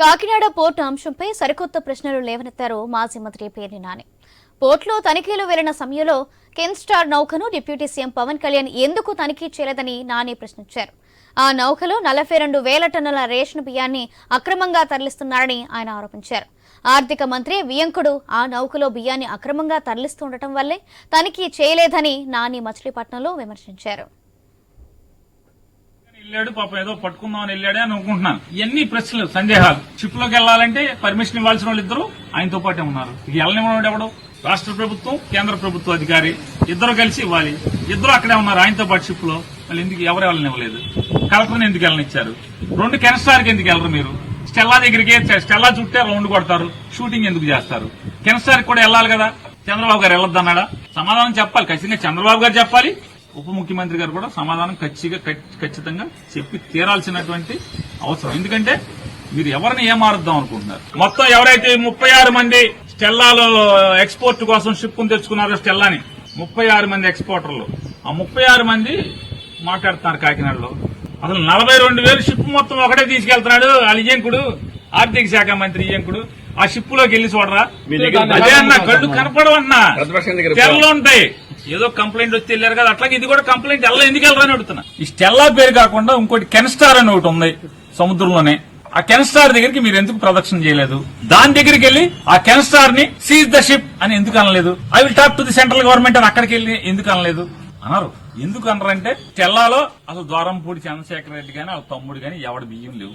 Kakinada port అంశంపై సరికొత్త ప్రశ్నలు లేవనెత్తారు మాజీ మంత్రి పేర్ని నాని. పోర్టులో తనిఖీలు వెళ్ళిన సమయంలో కెన్ స్టార్ నౌకను డిప్యూటీ సీఎం పవన్ కళ్యాణ్ ఎందుకు తనిఖీ చేయలేదని నాని ప్రశ్నించారు. ఆ నౌకలో నలభై రెండు వేల టన్నుల రేషన్ బియ్యాన్ని అక్రమంగా తరలిస్తున్నారని ఆయన ఆరోపించారు. ఆర్థిక మంత్రి వియంకుడు ఆ నౌకలో బియ్యాన్ని అక్రమంగా తరలిస్తుండటం వల్లే తనిఖీ చేయలేదని నాని మచిలీపట్నంలో విమర్శించారు. వెళ్ళాడు పాపం ఏదో పట్టుకుందామని వెళ్ళాడే అని అనుకుంటున్నాను. ఇవన్నీ ప్రశ్నలు సందేహాలు. షిప్లోకి వెళ్ళాలంటే పర్మిషన్ ఇవ్వాల్సిన వాళ్ళు ఇద్దరు ఆయనతో పాటే ఉన్నారు. ఇక వెళ్ళనివ్వడం ఎవడు? రాష్ట్ర ప్రభుత్వం కేంద్ర ప్రభుత్వ అధికారి. ఇద్దరు కలిసి ఇవ్వాలి. ఇద్దరు అక్కడే ఉన్నారు ఆయనతో పాటు షిప్లో మళ్ళీ ఎందుకు ఎవరు వెళ్ళనివ్వలేదు? కలెక్టర్ని ఎందుకు వెళ్ళనిచ్చారు? రెండు కెనస్టార్కి ఎందుకు వెళ్ళరు మీరు? స్టెల్లా దగ్గరికి స్టెల్లా చుట్టే రౌండ్ కొడతారు. షూటింగ్ ఎందుకు చేస్తారు? కెనస్టార్కి కూడా వెళ్ళాలి కదా. చంద్రబాబు గారు వెళ్ళొద్దన్నాడా? సమాధానం చెప్పాలి. ఖచ్చితంగా చంద్రబాబు గారు చెప్పాలి. ఉప ముఖ్యమంత్రి గారు కూడా సమాధానం ఖచ్చితంగా ఖచ్చితంగా చెప్పి తీరాల్సినటువంటి అవసరం. ఎందుకంటే మీరు ఎవరిని ఏమారుద్దాం అనుకుంటున్నారు? మొత్తం ఎవరైతే ముప్పై ఆరు మంది స్టెల్లాలో ఎక్స్పోర్ట్ కోసం షిప్ తెచ్చుకున్నారో స్టెల్లాని ముప్పై ఆరు మంది ఎక్స్పోర్టర్లు. ఆ ముప్పై ఆరు మంది మాట్లాడుతున్నారు కాకినాడలో. అసలు నలభై రెండు వేలు షిప్ మొత్తం ఒకటే తీసుకెళ్తున్నాడు అలిజంకుడు ఆర్థిక శాఖ మంత్రి ఇయ్యంకుడు ఆ షిప్లోకి వెళ్ళి చూడరా. మీ దగ్గర అదే అన్న కళ్ళు కనపడవన్నా తెరలు ఉంటాయి. ఏదో కంప్లైంట్ వచ్చి వెళ్ళారు కదా అట్లాగే ఇది కూడా కంప్లైంట్ ఎల్లా ఎందుకు వెళ్ళరని అడుగుతున్నా. ఈ స్టెల్లా పేరు కాకుండా ఇంకోటి కెన్స్టార్ అని ఒకటి ఉంది సముద్రంలోనే. ఆ కెన్స్టార్ దగ్గరికి మీరు ఎందుకు ప్రదక్షిణ చేయలేదు? దాని దగ్గరికి వెళ్ళి ఆ కెన్స్టార్ని సీజ్ ద షిప్ అని ఎందుకు అనలేదు? I will talk to the central government అని అక్కడికి వెళ్ళి ఎందుకు అనలేదు? అన్నారు. ఎందుకు అనరంటే స్టెల్లాలో అసలు ద్వారంపూడి చంద్రశేఖర రెడ్డి గాని వాళ్ళ తమ్ముడు గాని ఎవడ బియ్యం లేవు.